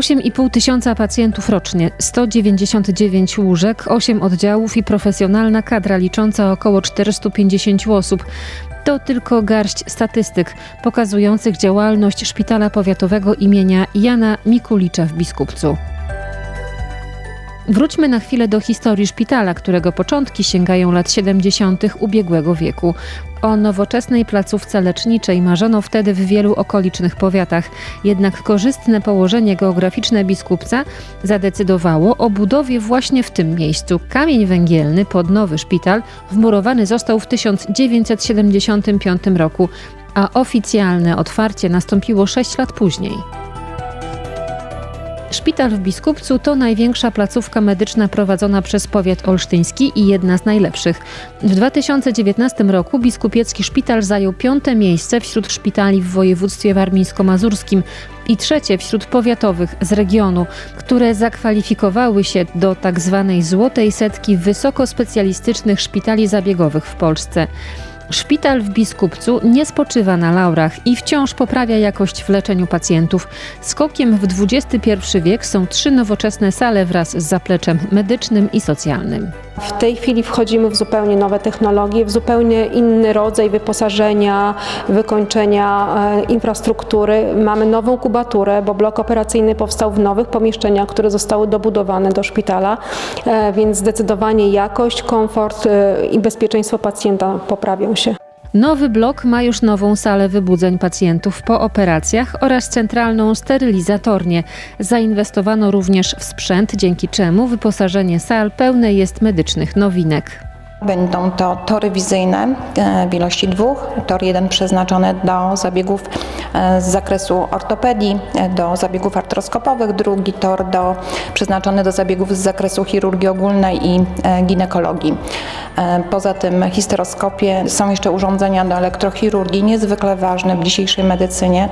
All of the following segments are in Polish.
8,5 tysiąca pacjentów rocznie, 199 łóżek, 8 oddziałów i profesjonalna kadra licząca około 450 osób. To tylko garść statystyk pokazujących działalność szpitala powiatowego imienia Jana Mikulicza w Biskupcu. Wróćmy na chwilę do historii szpitala, którego początki sięgają lat 70. ubiegłego wieku. O nowoczesnej placówce leczniczej marzono wtedy w wielu okolicznych powiatach, jednak korzystne położenie geograficzne Biskupca zadecydowało o budowie właśnie w tym miejscu. Kamień węgielny pod nowy szpital wmurowany został w 1975 roku, a oficjalne otwarcie nastąpiło 6 lat później. Szpital w Biskupcu to największa placówka medyczna prowadzona przez powiat olsztyński i jedna z najlepszych. W 2019 roku Biskupiecki Szpital zajął piąte miejsce wśród szpitali w województwie warmińsko-mazurskim i trzecie wśród powiatowych z regionu, które zakwalifikowały się do tak zwanej złotej setki wysokospecjalistycznych szpitali zabiegowych w Polsce. Szpital w Biskupcu nie spoczywa na laurach i wciąż poprawia jakość w leczeniu pacjentów. Skokiem w XXI wiek są trzy nowoczesne sale wraz z zapleczem medycznym i socjalnym. W tej chwili wchodzimy w zupełnie nowe technologie, w zupełnie inny rodzaj wyposażenia, wykończenia e, infrastruktury. Mamy nową kubaturę, bo blok operacyjny powstał w nowych pomieszczeniach, które zostały dobudowane do szpitala, e, więc zdecydowanie jakość, komfort e, i bezpieczeństwo pacjenta poprawią się. Nowy blok ma już nową salę wybudzeń pacjentów po operacjach oraz centralną sterylizatornię. Zainwestowano również w sprzęt, dzięki czemu wyposażenie sal pełne jest medycznych nowinek. Będą to tory wizyjne e, w ilości dwóch. Tor jeden przeznaczony do zabiegów e, z zakresu ortopedii, e, do zabiegów artroskopowych, drugi tor do, przeznaczony do zabiegów z zakresu chirurgii ogólnej i ginekologii. Poza tym histeroskopie są jeszcze urządzenia do elektrochirurgii, niezwykle ważne w dzisiejszej medycynie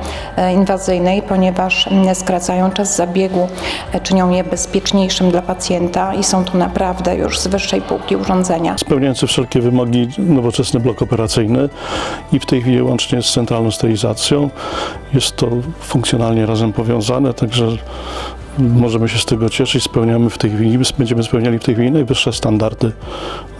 inwazyjnej, ponieważ skracają czas zabiegu, czynią je bezpieczniejszym dla pacjenta i są to naprawdę już z wyższej półki urządzenia spełniający wszelkie wymogi nowoczesny blok operacyjny i w tej chwili łącznie z centralną sterylizacją jest to funkcjonalnie razem powiązane, także możemy się z tego cieszyć. Spełniamy w tej chwili, będziemy spełniali w tej chwili najwyższe standardy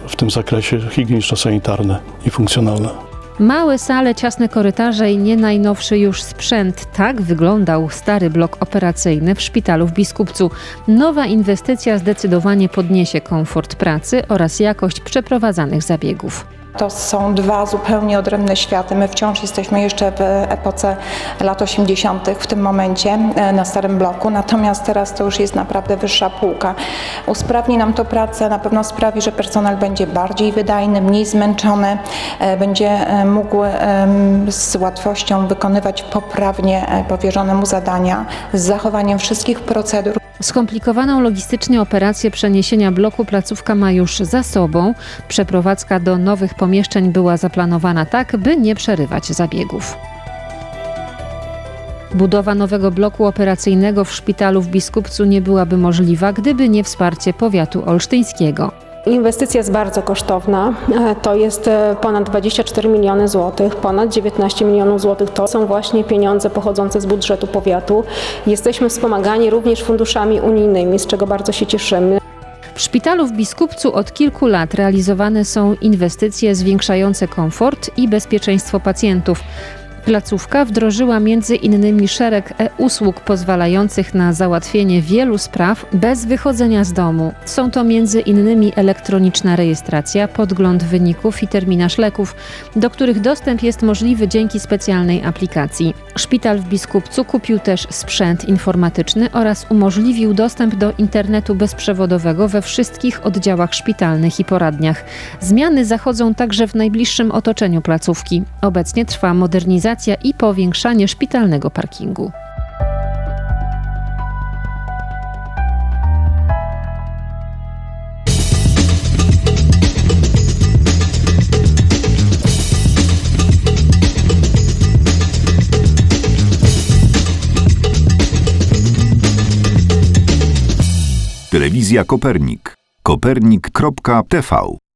w tym zakresie higieniczno-sanitarne i funkcjonalne. Małe sale, ciasne korytarze i nie najnowszy już sprzęt. Tak wyglądał stary blok operacyjny w szpitalu w Biskupcu. Nowa inwestycja zdecydowanie podniesie komfort pracy oraz jakość przeprowadzanych zabiegów. To są dwa zupełnie odrębne światy. My wciąż jesteśmy jeszcze w epoce lat 80. w tym momencie e, na starym bloku, natomiast teraz to już jest naprawdę wyższa półka. Usprawni nam to pracę, na pewno sprawi, że personel będzie bardziej wydajny, mniej zmęczony, e, będzie e, mógł z łatwością wykonywać poprawnie powierzone mu zadania z zachowaniem wszystkich procedur. Skomplikowaną logistycznie operację przeniesienia bloku placówka ma już za sobą. Przeprowadzka do nowych pomieszczeń była zaplanowana tak, by nie przerywać zabiegów. Budowa nowego bloku operacyjnego w szpitalu w Biskupcu nie byłaby możliwa, gdyby nie wsparcie powiatu olsztyńskiego. Inwestycja jest bardzo kosztowna. E, to jest e, ponad 24 miliony złotych, ponad 19 milionów złotych to są właśnie pieniądze pochodzące z budżetu powiatu. Jesteśmy wspomagani również funduszami unijnymi, z czego bardzo się cieszymy. W szpitalu w Biskupcu od kilku lat realizowane są inwestycje zwiększające komfort i bezpieczeństwo pacjentów. Placówka wdrożyła między innymi szereg e-usług pozwalających na załatwienie wielu spraw bez wychodzenia z domu. Są to między innymi elektroniczna rejestracja, podgląd wyników i terminarz leków, do których dostęp jest możliwy dzięki specjalnej aplikacji. Szpital w Biskupcu kupił też sprzęt informatyczny oraz umożliwił dostęp do internetu bezprzewodowego we wszystkich oddziałach szpitalnych i poradniach. Zmiany zachodzą także w najbliższym otoczeniu placówki. Obecnie trwa modernizacja i powiększanie szpitalnego parkingu. Telewizja Kopernik. Kopernik.tv